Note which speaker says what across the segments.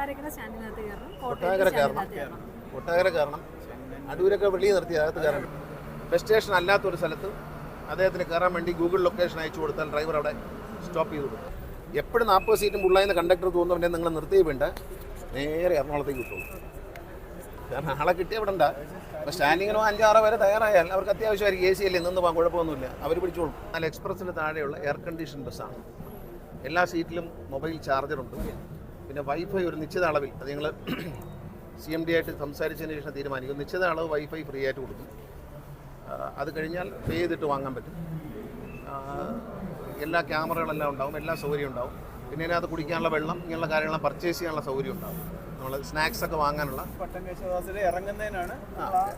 Speaker 1: കൊട്ടാരക്കര സ്റ്റാൻഡിനകത്ത് കയറണം.
Speaker 2: കൊട്ടാരക്കര അടൂരൊക്കെ വെളിയിൽ നിർത്തി അകത്ത് കയറണം. ബസ് സ്റ്റേഷൻ അല്ലാത്തൊരു സ്ഥലത്ത് അദ്ദേഹത്തിന് കയറാൻ വേണ്ടി ഗൂഗിൾ ലൊക്കേഷൻ അയച്ചു കൊടുത്താൽ ഡ്രൈവർ അവിടെ സ്റ്റോപ്പ് ചെയ്തു കൊടുക്കും. എപ്പോഴും നാൽപ്പത് സീറ്റും ഫുള്ളായെന്ന് കണ്ടക്ടർ തോന്നുന്നുണ്ടെ നിങ്ങൾ നിർത്തി വേണ്ട. നേരെ എറണാകുളത്തേക്ക് വിട്ടോളൂ. കാരണം ആളെ കിട്ടിയ ഇവിടെ ഉണ്ടാ അപ്പോൾ സ്റ്റാൻഡിങ്ങിനോ അഞ്ചാറോ വരെ തയ്യാറായാൽ അവർക്ക് അത്യാവശ്യമായിരിക്കും എ സി അല്ലേ നിന്ന് പോകാൻ കുഴപ്പമൊന്നുമില്ല. അവർ പിടിച്ചോളും. എന്നാൽ എക്സ്പ്രസ്സിന് താഴെയുള്ള എയർ കണ്ടീഷൻ ബസ്സാണ് എല്ലാ സീറ്റിലും മൊബൈൽ ചാർജറുണ്ട് പിന്നെ വൈഫൈ ഒരു നിശ്ചിത അളവിൽ അത് ഞങ്ങൾ സി എം ഡി ആയിട്ട് സംസാരിച്ചതിന് ശേഷം തീരുമാനിക്കും. നിശ്ചിത അളവ് വൈഫൈ ഫ്രീ ആയിട്ട് കൊടുക്കും. അത് കഴിഞ്ഞാൽ പേ ചെയ്തിട്ട് വാങ്ങാൻ പറ്റും. എല്ലാ ക്യാമറകളെല്ലാം ഉണ്ടാവും എല്ലാ സൗകര്യം ഉണ്ടാവും. പിന്നെ അതിനകത്ത് കുടിക്കാനുള്ള വെള്ളം ഇങ്ങനെയുള്ള കാര്യങ്ങളെല്ലാം പർച്ചേസ് ചെയ്യാനുള്ള സൗകര്യം ഉണ്ടാവും. നമ്മൾ സ്നാക്സ് ഒക്കെ വാങ്ങാനുള്ള.
Speaker 3: ഇറങ്ങുന്നതിനാണ്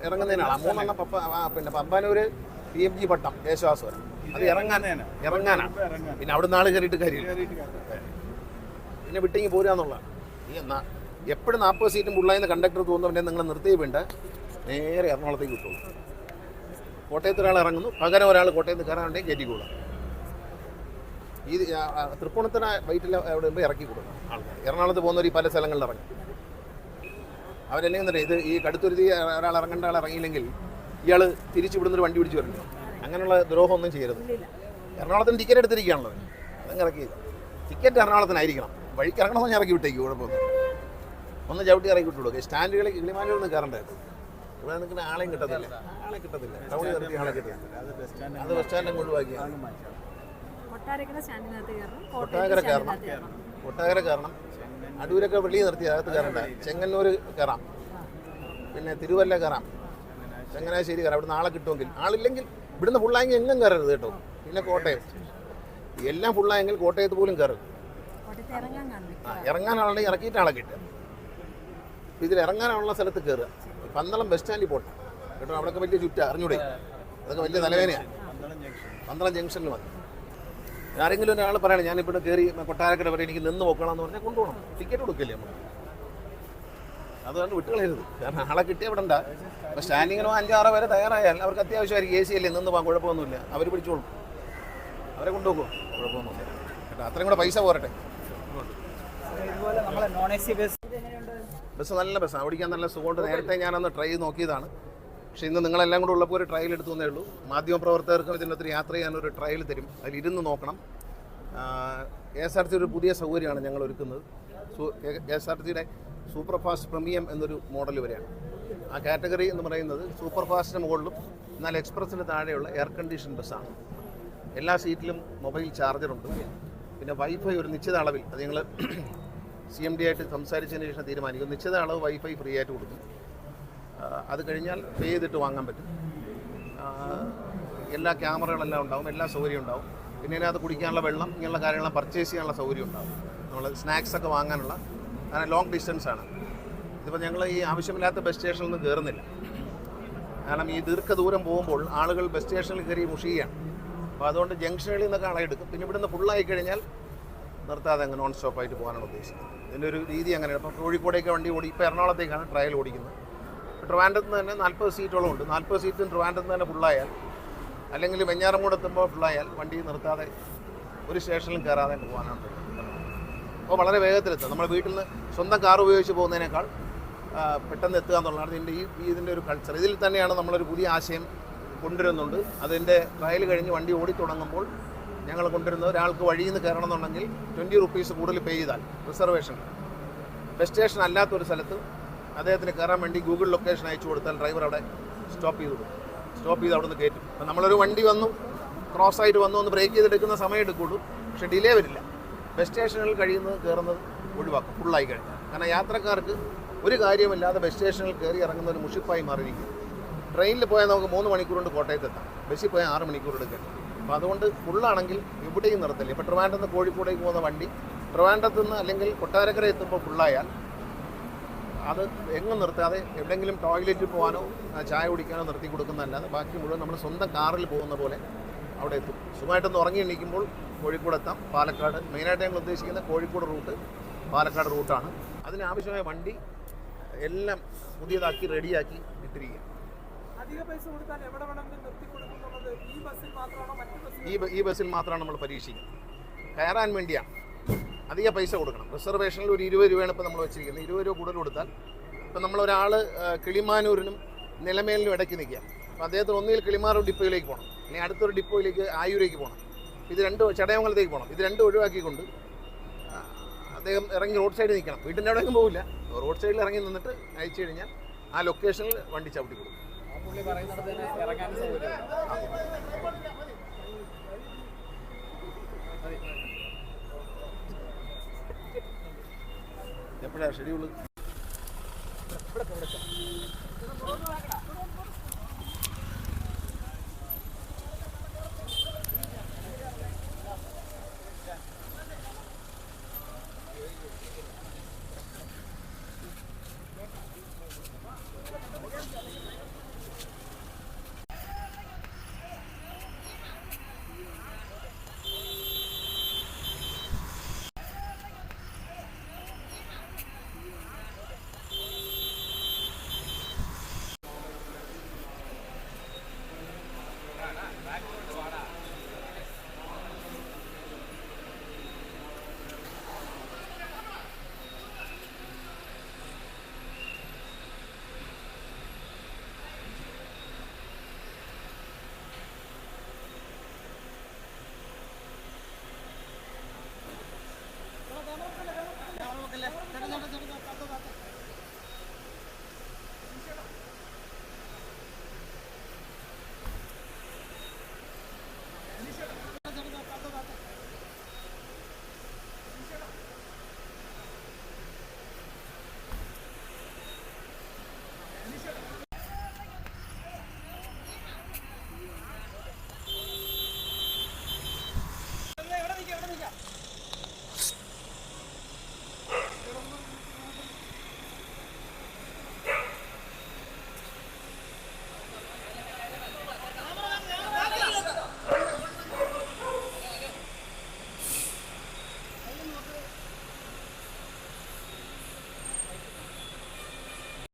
Speaker 2: ഇറങ്ങുന്നതിനാണ്. മൂന്നെണ്ണം പപ്പ പിന്നെ പമ്പാനൂര് പി എം ജി പട്ടം യേശുവാസുരം അത് ഇറങ്ങാൻ ഇറങ്ങാനാണ്
Speaker 3: ഇറങ്ങാൻ
Speaker 2: പിന്നെ അവിടെ നാളെ കയറിയിട്ട്
Speaker 3: കയറാം.
Speaker 2: പിന്നെ വിട്ടിങ്ങി പോരാന്നുള്ളതാണ് ഈ എന്നാ എപ്പോഴും നാൽപ്പത് സീറ്റും ഉള്ളതെന്ന് കണ്ടക്ടർ തോന്നുന്നുണ്ടെ നിങ്ങൾ നിർത്തി വേണ്ട. നേരെ എറണാകുളത്തേക്ക് വിട്ടോളൂ. കോട്ടയത്ത് ഒരാൾ ഇറങ്ങുന്നു. പകരം ഒരാൾ കോട്ടയത്ത് കയറാനുണ്ടെങ്കിൽ കയറ്റിക്കോളാം ഈ തൃപ്പൂണിത്തറ വൈറ്റിൽ അവിടെ ഇറക്കി കൊടുക്കണം ആൾക്കാർ. എറണാകുളത്ത് പോകുന്നവർ ഈ പല സ്ഥലങ്ങളിൽ ഇറങ്ങും. അവരല്ലെങ്കിൽ തന്നെ ഇത്? ഈ കടുത്തുരുത്തി ഒരാൾ ഇറങ്ങേണ്ട ആൾ ഇറങ്ങിയില്ലെങ്കിൽ ഇയാൾ തിരിച്ചു വിടുന്ന ഒരു വണ്ടി പിടിച്ച് വരണ്ടോ? അങ്ങനെയുള്ള ദ്രോഹമൊന്നും ചെയ്യരുത്. എറണാകുളത്തിന് ടിക്കറ്റ് എടുത്തിരിക്കുകയാണല്ലോ. അതങ്ങ് ഇറക്കി. ടിക്കറ്റ് എറണാകുളത്തിനായിരിക്കണം. വഴിക്ക് ഇറങ്ങണമെന്ന് ഞാൻ ഇറക്കി വിട്ടേക്ക് കുഴപ്പമൊന്നും ഒന്ന് ചവിട്ടി ഇറക്കി വിട്ടുള്ളൂ സ്റ്റാൻഡുകളിൽ കിളിമാനൂരിൽ നിന്ന് കയറണ്ടായിരുന്നു ഇവിടെ നിൽക്കുന്ന ആളെയും കിട്ടത്തില്ല. ആളെ കിട്ടത്തില്ല. ടൗണിൽ നിർത്തി ആളെ കിട്ടത്തില്ല.
Speaker 3: അത് ബസ് സ്റ്റാൻഡ്
Speaker 2: അത് ബസ് സ്റ്റാൻഡിലും കൊണ്ടുപോക്കി
Speaker 1: കൊട്ടാരക്കര കയറണം.
Speaker 2: കൊട്ടാരക്കര കയറണം. അടൂരൊക്കെ വെളിയിൽ നിർത്തി അകത്ത് കയറണ്ട. ചെങ്ങന്നൂർ കയറാം. പിന്നെ തിരുവല്ല കയറാം. ചങ്ങനാശ്ശേരി കയറാം. അവിടെ നാളെ കിട്ടുമെങ്കിൽ. ആളില്ലെങ്കിൽ ഇവിടുന്ന് ഫുള്ളായെങ്കിൽ എങ്ങും കയറരുത് കേട്ടോ. പിന്നെ കോട്ടയം. എല്ലാം ഫുള്ളായെങ്കിൽ കോട്ടയത്ത് പോലും കയറരുത്.
Speaker 1: കോട്ടയത്ത്
Speaker 2: ഇറക്കിയിട്ടാണ് കിട്ടുക. ഇതിൽ ഇറങ്ങാനുള്ള സ്ഥലത്ത് കയറുക. പന്തളം ബസ് സ്റ്റാൻഡിൽ പോട്ടെ. കേട്ടോ അവിടെയൊക്കെ വലിയ ചുറ്റാ അറിഞ്ഞൂടെ? അതൊക്കെ വലിയ തലവേനയാണ്
Speaker 3: പന്തളം
Speaker 2: ജംഗ്ഷനിൽ വന്നു ആരെങ്കിലും ഒരാൾ പറയണം ഞാനിപ്പോൾ കയറി കൊട്ടാരക്കര വരെ എനിക്ക് നിന്ന് നോക്കണം എന്ന് പറഞ്ഞാൽ കൊണ്ടുപോകണം. ടിക്കറ്റ് കൊടുക്കില്ലേ നമ്മൾ അതുകൊണ്ട് വിട്ടുകളയരുത്. കാരണം ആളെ കിട്ടിയ ഇവിടെ ഉണ്ടാ അപ്പോൾ സ്റ്റാൻഡിങ്ങിനോ അഞ്ചാറോ വരെ തയ്യാറായാൽ അവർക്ക് അത്യാവശ്യമായിരിക്കും എ സി അല്ലേ നിന്ന് പോകാൻ കുഴപ്പമൊന്നുമില്ല. അവർ പിടിച്ചോളും. അവരെ കൊണ്ടുപോകും കുഴപ്പമൊന്നുമില്ല. കേട്ടോ അത്രയും കൂടെ പൈസ പോരട്ടെ.
Speaker 3: ബസ്
Speaker 2: ബസ് നല്ല ബസ്സാണ് ഓടിക്കാൻ നല്ല സുഖമുണ്ട്. നേരത്തെ ഞാനൊന്ന് ട്രൈ നോക്കിയതാണ്. പക്ഷെ ഇന്ന് നിങ്ങളെല്ലാം കൂടെ ഉള്ളപ്പോൾ ഒരു ട്രയൽ എടുത്തു തന്നേ ഉള്ളൂ. മാധ്യമപ്രവർത്തകർക്കും ഇതിനകത്ത് യാത്ര ചെയ്യാൻ ഒരു ട്രയൽ തരും. അതിൽ ഇരുന്ന് നോക്കണം. കെ എസ് ആർ ടി ഒരു പുതിയ സൗകര്യമാണ് ഞങ്ങൾ ഒരുക്കുന്നത്. കെ എസ് ആർ ടിയുടെ സൂപ്പർ ഫാസ്റ്റ് പ്രീമിയം എന്നൊരു മോഡൽ വരെയാണ് ആ കാറ്റഗറി എന്ന് പറയുന്നത് സൂപ്പർ ഫാസ്റ്റിന് മുകളിലും എന്നാൽ എക്സ്പ്രസ്സിന് താഴെയുള്ള എയർ കണ്ടീഷൻ ബസ്സാണ് എല്ലാ സീറ്റിലും മൊബൈൽ ചാർജറുണ്ട് പിന്നെ വൈഫൈ ഒരു നിശ്ചിത അളവിൽ അത് ഞങ്ങൾ സി എം ഡി ആയിട്ട് സംസാരിച്ചതിന് ശേഷം തീരുമാനിക്കും. നിശ്ചിത അളവ് വൈഫൈ ഫ്രീ ആയിട്ട് കൊടുക്കും. അത് കഴിഞ്ഞാൽ പേ ചെയ്തിട്ട് വാങ്ങാൻ പറ്റും. എല്ലാ ക്യാമറകളെല്ലാം ഉണ്ടാവും എല്ലാ സൗകര്യം ഉണ്ടാവും. പിന്നെ അതിനകത്ത് കുടിക്കാനുള്ള വെള്ളം ഇങ്ങനെയുള്ള കാര്യങ്ങളെല്ലാം പർച്ചേസ് ചെയ്യാനുള്ള സൗകര്യം ഉണ്ടാവും. നമ്മൾ സ്നാക്സ് ഒക്കെ വാങ്ങാനുള്ള കാരണം ലോങ് ഡിസ്റ്റൻസ് ആണ്. ഇതിപ്പോൾ ഞങ്ങൾ ഈ ആവശ്യമില്ലാത്ത ബസ് സ്റ്റേഷനിൽ നിന്ന് കയറുന്നില്ല കാരണം ഈ ദീർഘദൂരം പോകുമ്പോൾ ആളുകൾ ബസ് സ്റ്റേഷനിൽ കയറി മുഷിയുകയാണ്. അപ്പോൾ അതുകൊണ്ട് ജംഗ്ഷനുകളിൽ നിന്നൊക്കെ അളയെടുക്കും പിന്നെ ഇവിടുന്ന് ഫുള്ളായി കഴിഞ്ഞാൽ നിർത്താതെ അങ്ങ് നോൺ സ്റ്റോപ്പ് ആയിട്ട് പോകാനാണ് ഉദ്ദേശിക്കുന്നത്. ഇതിന്റെ ഒരു രീതി അങ്ങനെയാണ്. ഇപ്പോൾ കോഴിക്കോടേക്ക് വണ്ടി ഓടി ഇപ്പോൾ എറണാകുളത്തേക്കാണ് ട്രയൽ ഓടിക്കുന്നത്. ഇപ്പോൾ ട്രിവാൻഡ്രത്ത് നിന്ന് തന്നെ നാൽപ്പത് സീറ്റോളം ഉണ്ട്. നാൽപ്പത് സീറ്റും ട്രിവാൻഡ്രത്ത് നിന്ന് തന്നെ ഫുള്ളായാൽ അല്ലെങ്കിൽ വെഞ്ഞാറമൂട് എത്തുമ്പോൾ ഫുള്ളായാൽ വണ്ടി നിർത്താതെ ഒരു സ്റ്റേഷനിലും കയറാതെ പോകാനാണ്. അപ്പോൾ വളരെ വേഗത്തിലെത്തുക. നമ്മുടെ വീട്ടിൽ നിന്ന് സ്വന്തം കാർ ഉപയോഗിച്ച് പോകുന്നതിനേക്കാൾ പെട്ടെന്ന് എത്തുക എന്നുള്ളതാണ് ഇതിന്റെ ഈ ഇതിന്റെ ഒരു കൾച്ചർ ഇതിൽ തന്നെയാണ് നമ്മളൊരു പുതിയ ആശയം കൊണ്ടുവരുന്നുണ്ട്. അതിന്റെ ട്രയൽ കഴിഞ്ഞ് വണ്ടി ഓടി തുടങ്ങുമ്പോൾ ഞങ്ങൾ കൊണ്ടുവരുന്നത് ഒരാൾക്ക് വഴിയിൽ നിന്ന് കയറണം എന്നുണ്ടെങ്കിൽ ട്വന്റി റുപ്പീസ് കൂടുതൽ പേ ചെയ്താൽ റിസർവേഷൻ ബസ് സ്റ്റേഷൻ അല്ലാത്തൊരു സ്ഥലത്ത് അദ്ദേഹത്തിന് കയറാൻ വേണ്ടി ഗൂഗിൾ ലൊക്കേഷൻ അയച്ചു കൊടുത്താൽ ഡ്രൈവർ അവിടെ സ്റ്റോപ്പ് ചെയ്തു കൊടുക്കും. സ്റ്റോപ്പ് ചെയ്ത് അവിടെ നിന്ന് കയറ്റും. അപ്പം നമ്മളൊരു വണ്ടി വന്നു ക്രോസ് ആയിട്ട് വന്നു ഒന്ന് ബ്രേക്ക് ചെയ്തെടുക്കുന്ന സമയം എടുക്കുള്ളൂ. പക്ഷേ ഡിലേ വരില്ല. ബസ് സ്റ്റേഷനിൽ കഴിയുന്നത് കയറുന്നത് ഒഴിവാക്കും. ഫുള്ളായി കഴിഞ്ഞാൽ. കാരണം യാത്രക്കാർക്ക് ഒരു കാര്യമില്ലാതെ ബസ് സ്റ്റേഷനിൽ കയറി ഇറങ്ങുന്ന ഒരു മുഷിപ്പായി മാറിയിരിക്കും ട്രെയിനിൽ പോയാൽ നമുക്ക് മൂന്ന് മണിക്കൂർ കൊണ്ട് കോട്ടയത്ത് എത്താം. ബസ്സിൽ പോയാൽ ആറ് മണിക്കൂർ എടുക്കണം അപ്പോൾ അതുകൊണ്ട് ഫുള്ളാണെങ്കിൽ ഇവിടെയും നിർത്തില്ല ഇപ്പോൾ ട്രിവാൻഡ്രത്ത് നിന്ന് കോഴിക്കോടേക്ക് പോകുന്ന വണ്ടി ട്രിവാൻഡ്രത്ത് നിന്ന് അല്ലെങ്കിൽ കൊട്ടാരക്കര എത്തുമ്പോൾ ഫുള്ളായാൽ അത് എങ്ങും നിർത്താതെ എവിടെയെങ്കിലും ടോയ്ലറ്റിൽ പോകാനോ ചായ കുടിക്കാനോ നിർത്തി കൊടുക്കുന്നതല്ലാതെ ബാക്കി മുഴുവൻ നമ്മൾ സ്വന്തം കാറിൽ പോകുന്ന പോലെ അവിടെ എത്തും. സുഖമായിട്ടൊന്ന് ഉറങ്ങി എണീക്കുമ്പോൾ കോഴിക്കോട് എത്താം. പാലക്കാട്. മെയിനായിട്ട് ഞങ്ങൾ ഉദ്ദേശിക്കുന്ന കോഴിക്കോട് റൂട്ട് പാലക്കാട് റൂട്ടാണ്. അതിനാവശ്യമായ വണ്ടി എല്ലാം പുതിയതാക്കി റെഡിയാക്കി ഇട്ടിരിക്കുക
Speaker 4: ഈ
Speaker 2: ഈ ബസ്സിൽ മാത്രമാണ് നമ്മൾ പരീക്ഷിക്കുന്നത്. കയറാൻ വേണ്ടിയാണ് അധിക പൈസ കൊടുക്കണം. റിസർവേഷനിൽ ഒരു ഇരുപത് രൂപയാണ് ഇപ്പോൾ നമ്മൾ വെച്ചിരിക്കുന്നത്. ഇരുപത് രൂപ കൂടുതൽ കൊടുത്താൽ ഇപ്പം നമ്മളൊരാൾ കിളിമാനൂരിനും നിലമേലിനും ഇടയ്ക്ക് നിൽക്കുക. അപ്പോൾ അദ്ദേഹത്തിന് ഒന്നുകിൽ കിളിമാനൂർ ഡിപ്പോയിലേക്ക് പോകണം. അല്ലെങ്കിൽ അടുത്തൊരു ഡിപ്പോയിലേക്ക് ആയൂരേക്ക് പോകണം. ഇത് രണ്ട് ചടയമംഗലത്തേക്ക് പോകണം. ഇത് രണ്ട് ഒഴിവാക്കിക്കൊണ്ട് അദ്ദേഹം ഇറങ്ങി റോഡ് സൈഡിൽ നിൽക്കണം. വീട്ടിന്റെ അവിടെയൊന്നും പോകില്ല റോഡ് സൈഡിൽ ഇറങ്ങി നിന്നിട്ട് അയച്ചു കഴിഞ്ഞാൽ ആ ലൊക്കേഷനിൽ വണ്ടി ചവിട്ടി കൊടുക്കും.
Speaker 3: പുള്ളി പറയുന്നത് ഇറങ്ങാൻ
Speaker 2: എപ്പോഴാണ് ഷെഡ്യൂൾ